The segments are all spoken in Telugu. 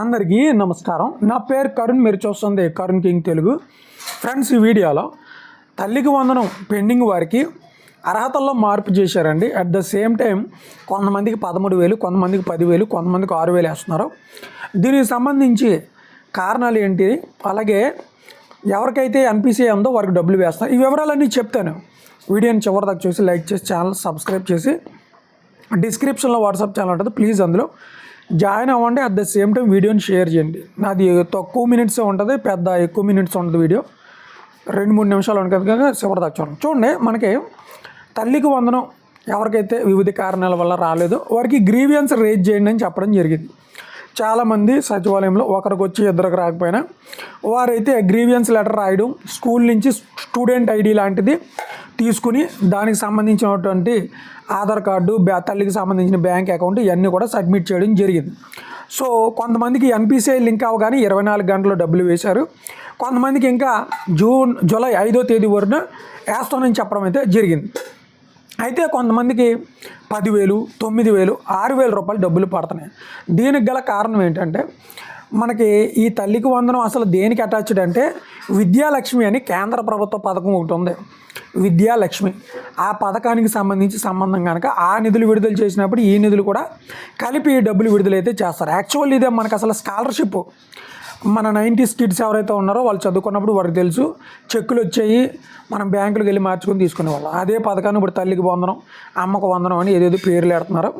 అందరికీ నమస్కారం. నా పేరు కరుణ్ మీరు చూస్తుంది కరుణ్ కింగ్ తెలుగు. ఫ్రెండ్స్ ఈ వీడియోలో తల్లికి వందనం పెండింగ్ వారికి అర్హతల్లో మార్పు చేశారండి. అట్ ద సేమ్ టైం కొంతమందికి పదమూడు వేలు కొంతమందికి పదివేలు కొంతమందికి ఆరు వేలు వేస్తున్నారు. దీనికి సంబంధించి కారణాలు ఏంటి? అలాగే ఎవరికైతే ఎన్పిసిఐ ఉందో వారికి డబ్బులు వేస్తారు ఈ వివరాలన్నీ చెప్తాను. వీడియోని చివరి దాకా చూసి లైక్ చేసి ఛానల్ సబ్స్క్రైబ్ చేసి డిస్క్రిప్షన్లో వాట్సాప్ ఛానల్ ఉంటుంది. ప్లీజ్ అందులో జాయిన్ అవ్వండి అట్ ద సేమ్ టైం వీడియోని షేర్ చేయండి. నాది తక్కువ మినిట్స్ ఉంటుంది పెద్ద ఎక్కువ మినిట్స్ ఉంటుంది వీడియో. రెండు మూడు నిమిషాలు ఉంటుంది కనుక చివరి చూడండి. చూడండి మనకి తల్లికి వందనం ఎవరికైతే వివిధ కారణాల వల్ల రాలేదో వారికి గ్రీవియన్స్ రేజ్ చేయండి అని చెప్పడం జరిగింది. చాలామంది సచివాలయంలో ఒకరికి వచ్చి ఇద్దరికి రాకపోయినా వారైతే గ్రీవియన్స్ లెటర్ రాయడం స్కూల్ నుంచి స్టూడెంట్ ఐడి లాంటిది తీసుకుని దానికి సంబంధించినటువంటి ఆధార్ కార్డు తల్లికి సంబంధించిన బ్యాంక్ అకౌంట్ ఇవన్నీ కూడా సబ్మిట్ చేయడం జరిగింది. సో కొంతమందికి ఎన్పిసిఐ లింక్ అవగానే ఇరవై నాలుగు గంటలు డబ్బులు వేశారు. కొంతమందికి ఇంకా జూన్ జూలై ఐదో తేదీ వరకు వేస్తానని చెప్పడం అయితే జరిగింది. అయితే కొంతమందికి పదివేలు తొమ్మిది వేలు ఆరు వేల రూపాయలు డబ్బులు పడుతున్నాయి. దీనికి గల కారణం ఏంటంటే మనకి ఈ తల్లికి వందనం అసలు దేనికి అటాచ్డ్ అంటే విద్యాలక్ష్మి అని కేంద్ర ప్రభుత్వ పథకం ఒకటి ఉంది. విద్యాలక్ష్మి. ఆ పథకానికి సంబంధించి సంబంధం కనుక ఆ నిధులు విడుదల చేసినప్పుడు ఈ నిధులు కూడా కలిపి డబ్బులు విడుదలైతే చేస్తారు. యాక్చువల్లీ ఇదే మనకు అసలు స్కాలర్షిప్. మన నైంటీస్ కిడ్స్ ఎవరైతే ఉన్నారో వాళ్ళు చదువుకున్నప్పుడు వారికి తెలుసు చెక్కులు వచ్చాయి మనం బ్యాంకులకు వెళ్ళి మార్చుకొని తీసుకునేవాళ్ళం. అదే పథకాన్ని ఇప్పుడు తల్లికి వందనం అమ్మకు వందనం అని ఏదేదో పేర్లు పెడుతున్నారు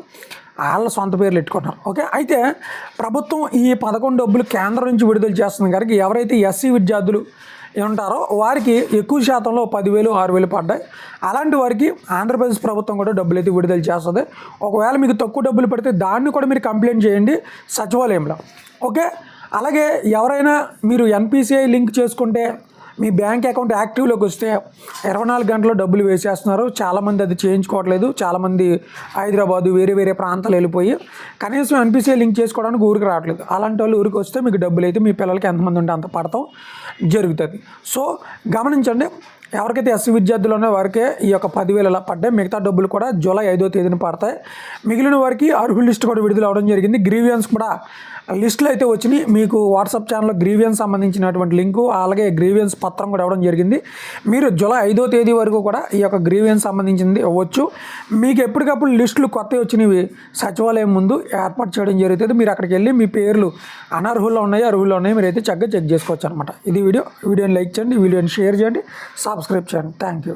వాళ్ళ సొంత పేర్లు పెట్టుకుంటున్నారు ఓకే? అయితే ప్రభుత్వం ఈ పథకం డబ్బులు కేంద్రం నుంచి విడుదల చేస్తుంది. కనుక ఎవరైతే ఎస్సీ విద్యార్థులు ఉంటారో వారికి ఎక్కువ శాతంలో పదివేలు ఆరు వేలు పడ్డాయి. అలాంటి వారికి ఆంధ్రప్రదేశ్ ప్రభుత్వం కూడా డబ్బులు అయితే విడుదల చేస్తుంది. ఒకవేళ మీకు తక్కువ డబ్బులు పడితే దాన్ని కూడా మీరు కంప్లైంట్ చేయండి సచివాలయంలో. ఓకే? అలాగే ఎవరైనా మీరు ఎన్పిసిఐ లింక్ చేసుకుంటే మీ బ్యాంక్ అకౌంట్ యాక్టివ్లోకి వస్తే ఇరవై నాలుగు గంటల్లో డబ్బులు వేసేస్తున్నారు. చాలామంది అది చేయించుకోవట్లేదు. చాలామంది హైదరాబాదు వేరే వేరే ప్రాంతాలు వెళ్ళిపోయి కనీసం ఎన్పిసిఐ లింక్ చేసుకోవడానికి ఊరికి రావట్లేదు. అలాంటి వాళ్ళు ఊరికి వస్తే మీకు డబ్బులు అయితే మీ పిల్లలకి ఎంతమంది ఉంటే అంత పడతాం జరుగుతుంది. సో గమనించండి ఎవరికైతే ఎస్సీ విద్యార్థులు ఉన్న వారికే ఈ యొక్క పదివేలు ఇలా పడ్డాయి. మిగతా డబ్బులు కూడా జూలై ఐదో తేదీన పడతాయి. మిగిలిన వారికి అర్హుల లిస్ట్ కూడా విడుదల అవడం జరిగింది. గ్రీవియన్స్ కూడా లిస్టులు అయితే వచ్చినాయి. మీకు వాట్సాప్ ఛానల్లో గ్రీవియన్స్ సంబంధించినటువంటి లింకు అలాగే గ్రీవియన్స్ పత్రం కూడా ఇవ్వడం జరిగింది. మీరు జూలై ఐదో తేదీ వరకు కూడా ఈ యొక్క గ్రీవియన్స్ సంబంధించింది ఇవ్వచ్చు. మీకు ఎప్పటికప్పుడు లిస్టులు కొత్తవి వచ్చినవి సచివాలయం ముందు ఏర్పాటు చేయడం జరుగుతుంది. మీరు అక్కడికి వెళ్ళి మీ పేర్లు అనర్హుల్లో ఉన్నాయి అర్హుల్లో ఉన్నాయి మీరు అయితే చక్కగా చెక్ చేసుకోవచ్చు అనమాట ఇది వీడియో. వీడియోని లైక్ చేయండి వీడియోని షేర్ చేయండి సబ్స్క్రైబ్ చేయండి. Thank you.